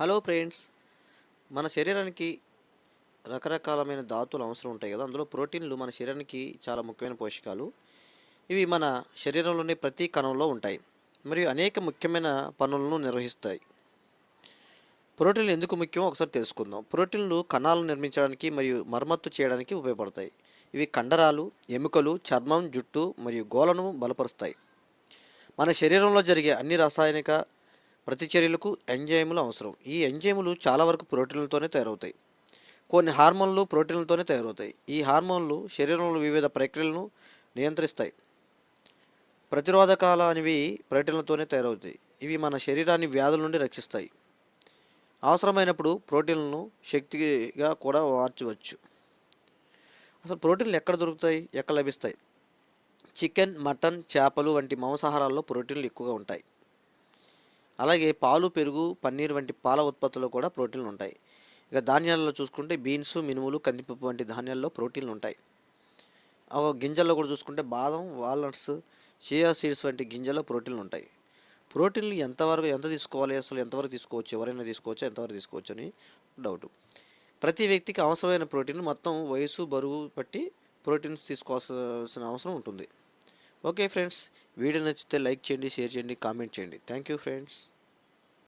Hello friends మన శరీరానికి రకరకాలమైన ధాతులు అవసరం ఉంటాయి కదా. అందులో ప్రోటీన్లు మన శరీరానికి చాలా ముఖ్యమైన పోషకాలు. ఇవి మన శరీరంలోని ప్రతి కణంలో ఉంటాయి. మరియు అనేక ముఖ్యమైన పనులను నిర్వహిస్తాయి. ప్రోటీన్లు ఎందుకు ముఖ్యమో ఒకసారి తెలుసుకుందాం. ప్రోటీన్లు కణాలను నిర్మించడానికి మరియు మరమ్మత్తు చేయడానికి ఉపయోగపడతాయి. ఇవి కండరాలు ఎముకలు చర్మం జుట్టు మరియు గోలను బలపరుస్తాయి. మన శరీరంలో జరిగే అన్ని రాసాయనిక ప్రతిచర్యలకు ఎంజైములు అవసరం. ఈ ఎంజైములు చాలా వరకు ప్రోటీన్లతోనే తయారవుతాయి. కొన్ని హార్మోన్లు ప్రోటీన్లతోనే తయారవుతాయి. ఈ హార్మోన్లు శరీరంలో వివిధ ప్రక్రియలను నియంత్రిస్తాయి. ప్రతిరోధకాలు అనేవి ప్రోటీన్లతోనే తయారవుతాయి. ఇవి మన శరీరాన్ని వ్యాధుల నుండి రక్షిస్తాయి. అవసరమైనప్పుడు ప్రోటీన్లను శక్తిగా కూడా మార్చవచ్చు. అసలు ప్రోటీన్లు ఎక్కడ దొరుకుతాయి? ఎక్కడ లభిస్తాయి? చికెన్ మటన్ చేపలు వంటి మాంసాహారాల్లో ప్రోటీన్లు ఎక్కువగా ఉంటాయి. అలాగే పాలు పెరుగు పన్నీర్ వంటి పాల ఉత్పత్తుల్లో కూడా ప్రోటీన్లు ఉంటాయి. ఇక ధాన్యాలలో చూసుకుంటే బీన్స్ మినుములు కందిపప్పు వంటి ధాన్యాల్లో ప్రోటీన్లు ఉంటాయి. ఆ గింజల్లో కూడా చూసుకుంటే బాదం వాల్నట్స్ చియా సీడ్స్ వంటి గింజల్లో ప్రోటీన్లు ఉంటాయి. ప్రోటీన్లు ఎంతవరకు ఎంత తీసుకోవాలి అసలు ఎంతవరకు తీసుకోవచ్చు ఎవరైనా తీసుకోవచ్చు ఎంతవరకు తీసుకోవచ్చు అని డౌట్ ప్రతి వ్యక్తికి అవసరమైన ప్రోటీన్ మొత్తం వయసు బరువు బట్టి ప్రోటీన్స్ తీసుకోవాల్సిన అవసరం ఉంటుంది. ఓకే ఫ్రెండ్స్ వీడియో నచ్చితే లైక్ చేయండి షేర్ చేయండి కామెంట్ చేయండి. Thank you friends